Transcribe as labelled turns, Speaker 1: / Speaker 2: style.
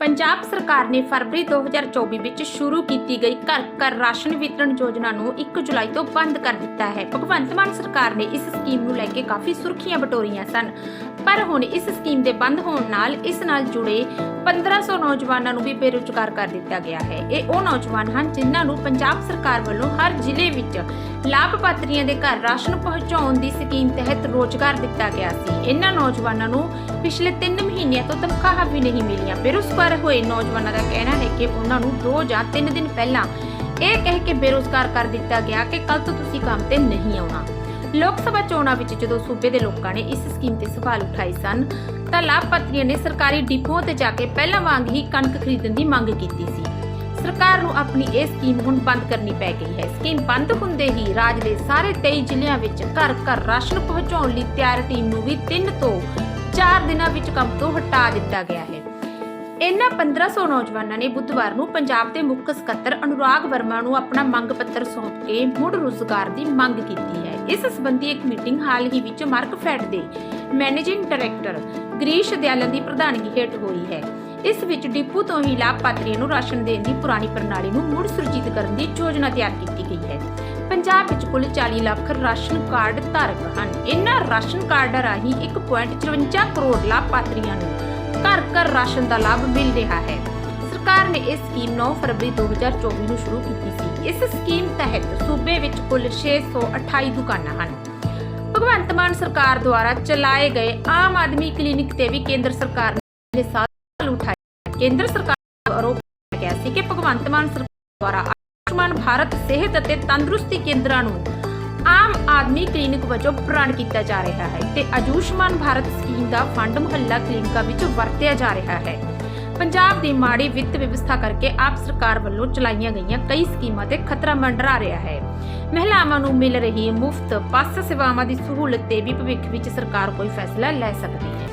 Speaker 1: ਪੰਜਾਬ ਸਰਕਾਰ ਨੇ ਫਰਵਰੀ 2024 ਵਿੱਚ ਸ਼ੁਰੂ ਕੀਤੀ ਗਈ ਘਰ ਘਰ ਰਾਸ਼ਨ ਵਿਤਰਣ ਯੋਜਨਾ ਨੂੰ 1 ਜੁਲਾਈ ਤੋਂ ਬੰਦ ਕਰ ਦਿੱਤਾ ਹੈ। ਭਗਵੰਤ ਮਾਨ ਸਰਕਾਰ ਨੇ ਇਸ ਸਕੀਮ ਨੂੰ ਲੈ ਕੇ ਕਾਫੀ ਸੁਰਖੀਆਂ ਬਟੋਰੀਆਂ ਸਨ। ਪਰ ਹੁਣ ਇਸ ਸਕੀਮ ਦੇ ਬੰਦ ਹੋਣ ਨਾਲ ਇਸ ਨਾਲ ਜੁੜੇ 1500 ਨੌਜਵਾਨਾਂ ਨੂੰ ਵੀ ਬੇਰੁਜ਼ਗਾਰ ਕਰ ਦਿੱਤਾ ਗਿਆ ਹੈ। ਇਹ ਉਹ ਨੌਜਵਾਨ ਹਨ ਜਿਨ੍ਹਾਂ ਨੂੰ ਪੰਜਾਬ ਸਰਕਾਰ ਵੱਲੋਂ ਹਰ ਜ਼ਿਲ੍ਹੇ ਵਿੱਚ ਲਾਭਪਾਤਰੀਆਂ ਦੇ ਘਰ ਰਾਸ਼ਨ ਪਹੁੰਚਾਉਣ ਦੀ ਸਕੀਮ ਤਹਿਤ ਰੋਜ਼ਗਾਰ ਦਿੱਤਾ ਗਿਆ ਸੀ। ਇਹਨਾਂ ਨੌਜਵਾਨਾਂ ਨੂੰ ਪਿਛਲੇ 3 ਮਹੀਨਿਆਂ ਤੋਂ ਤਨਖਾਹਾਂ ਵੀ ਨਹੀਂ ਮਿਲੀਆਂ। ਬੇਰੁਜ਼ਗਾਰ ਹੋਏ ਨੌਜਵਾਨਾਂ ਦਾ ਕਹਿਣਾ ਹੈ ਕਿ ਉਹਨਾਂ ਨੂੰ 2 ਜਾਂ 3 ਦਿਨ ਪਹਿਲਾਂ ਇਹ ਕਹਿ ਕੇ ਬੇਰੁਜ਼ਗਾਰ ਕਰ ਦਿੱਤਾ ਗਿਆ ਕਿ ਕੱਲ ਤੋਂ ਤੁਸੀਂ ਕੰਮ ਤੇ ਨਹੀਂ ਆਉਣਾ। ਲੋਕ ਸਭਾ ਚੋਣਾਂ ਵਿੱਚ ਜਦੋਂ ਸੂਬੇ ਦੇ ਲੋਕਾਂ ਨੇ ਇਸ ਸਕੀਮ ਤੇ ਸਵਾਲ ਉਠਾਏ ਸਨ, ਤਾਂ ਲਾਭਪਾਤਰੀਆਂ ਨੇ ਸਰਕਾਰੀ ਡਿਪੂਆਂ ਤੇ ਜਾ ਕੇ ਪਹਿਲਾਂ ਵਾਂਗ ਹੀ ਕਣਕ ਖਰੀਦਣ ਦੀ ਮੰਗ ਕੀਤੀ ਸੀ। ਸਰਕਾਰ ਨੂੰ ਆਪਣੀ ਇਹ ਸਕੀਮ ਹੁਣ ਬੰਦ ਕਰਨੀ ਪੈ ਗਈ ਹੈ। ਸਕੀਮ ਬੰਦ ਹੁੰਦੇ ਹੀ ਰਾਜ ਦੇ ਸਾਰੇ 23 ਜ਼ਿਲ੍ਹਿਆਂ ਵਿੱਚ ਘਰ ਘਰ ਰਾਸ਼ਨ ਪਹੁੰਚਾਉਣ ਲਈ ਤਿਆਰ ਟੀਮ ਨੂੰ ਵੀ 3 ਤੋਂ 4 ਦਿਨਾਂ ਵਿੱਚ ਕੰਮ ਤੋਂ ਹਟਾ ਦਿੱਤਾ ਗਿਆ ਹੈ। ਇਨ੍ਹਾਂ 1500 ਨੌਜਵਾਨਾਂ ਨੇ ਬੁੱਧਵਾਰ ਨੂੰ ਪੰਜਾਬ ਦੇ ਮੁੱਖ ਸਕੱਤਰ ਅਨੁਰਾਗ ਵਰਮਾ ਨੂੰ ਆਪਣਾ ਮੰਗ ਪੱਤਰ ਸੌਂਪ ਕੇ ਮੁੜ ਰੁਜ਼ਗਾਰ ਦੀ ਮੰਗ ਕੀਤੀ ਹੈ। ਇਸ ਸੰਬੰਧੀ ਇੱਕ ਮੀਟਿੰਗ ਹਾਲ ਹੀ ਵਿੱਚ ਮਾਰਕਫੈਡ ਦੇ ਮੈਨੇਜਿੰਗ ਡਾਇਰੈਕਟਰ ਗ੍ਰੀਸ਼ ਦਿਆਲਨ ਦੀ ਪ੍ਰਧਾਨਗੀ ਹੇਠ ਹੋਈ ਹੈ। ਇਸ ਵਿੱਚ ਡਿਪੂ ਤੋਂ ਹੀ ਲਾਭਪਾਤਰੀਆਂ ਨੂੰ ਰਾਸ਼ਨ ਦੇਣ ਦੀ ਪੁਰਾਣੀ ਪ੍ਰਣਾਲੀ ਨੂੰ ਮੁੜ ਸੁਰਜੀਤ ਕਰਨ ਦੀ ਯੋਜਨਾ ਤਿਆਰ ਕੀਤੀ ਗਈ ਹੈ। ਪੰਜਾਬ ਵਿੱਚ ਕੁੱਲ 40 ਲੱਖ ਰਾਸ਼ਨ ਕਾਰਡ ਧਾਰਕ ਹਨ। ਇਨ੍ਹਾਂ ਰਾਸ਼ਨ ਕਾਰਡਾਂ ਰਾਹੀਂ 1.54 ਕਰੋੜ ਲਾਭਪਾਤਰੀਆਂ ਨੂੰ ਰਾਸ਼ਨ ਦਾ ਲਾਭ ਮਿਲ ਰਿਹਾ ਹੈ। ਸਰਕਾਰ ਨੇ ਇਹ ਸਕੀਮ 9 ਫਰਵਰੀ 2024 ਨੂੰ ਸ਼ੁਰੂ ਕੀਤੀ ਸੀ। ਇਸ ਸਕੀਮ ਤਹਿਤ ਸੂਬੇ ਵਿੱਚ ਕੁੱਲ 628 ਦੁਕਾਨਾਂ ਹਨ। ਭਗਵੰਤ ਮਾਨ ਸਰਕਾਰ ਦੁਆਰਾ ਚਲਾਏ ਗਏ ਆਮ ਆਦਮੀ ਕਲੀਨਿਕ ਤੇ ਵੀ ਕੇਂਦਰ ਸਰਕਾਰ ਨੇ ਸਵਾਲ ਉਠਾਏ। ਕੇਂਦਰ ਸਰਕਾਰ ਆਰੋਪ ਲਗਾਇਆ ਸੀ ਕਿ ਭਗਵੰਤ ਮਾਨ ਸਰਕਾਰ ਦੁਆਰਾ ਆਯੁਸ਼ਮਾਨ ਭਾਰਤ ਸਿਹਤ ਅਤੇ ਤੰਦਰੁਸਤੀ ਕੇਂਦਰਾਂ ਨੂੰ ਆਮ ਆਦਮੀ ਕਲੀਨਿਕ ਵਜੋਂ ਪ੍ਰਦਾਨ ਕੀਤਾ ਜਾ ਰਿਹਾ ਹੈ ਤੇ ਆਯੁਸ਼ਮਾਨ ਭਾਰਤ ਸਕੀਮ ਦਾ ਫੰਡ ਮੁਹੱਲਾ ਕਲੀਨਿਕਾਂ ਵਿੱਚ ਵਰਤਿਆ ਜਾ ਰਿਹਾ ਹੈ। ਪੰਜਾਬ ਦੀ ਮਾੜੀ ਵਿੱਤ ਵਿਵਸਥਾ ਕਰਕੇ ਆਪ ਸਰਕਾਰ ਵੱਲੋਂ ਚਲਾਈਆਂ ਗਈਆਂ ਕਈ ਸਕੀਮਾਂ ਤੇ ਖਤਰਾ ਮੰਡਰਾ ਰਿਹਾ ਹੈ। ਮਹਿਲਾਵਾਂ ਨੂੰ ਮਿਲ ਰਹੀ ਮੁਫਤ ਬੱਸ ਸੇਵਾਵਾਂ ਦੀ ਸਹੂਲਤ ਤੇ ਵੀ ਭਵਿੱਖ ਵਿੱਚ ਸਰਕਾਰ ਕੋਈ ਫੈਸਲਾ ਲੈ ਸਕਦੀ ਹੈ।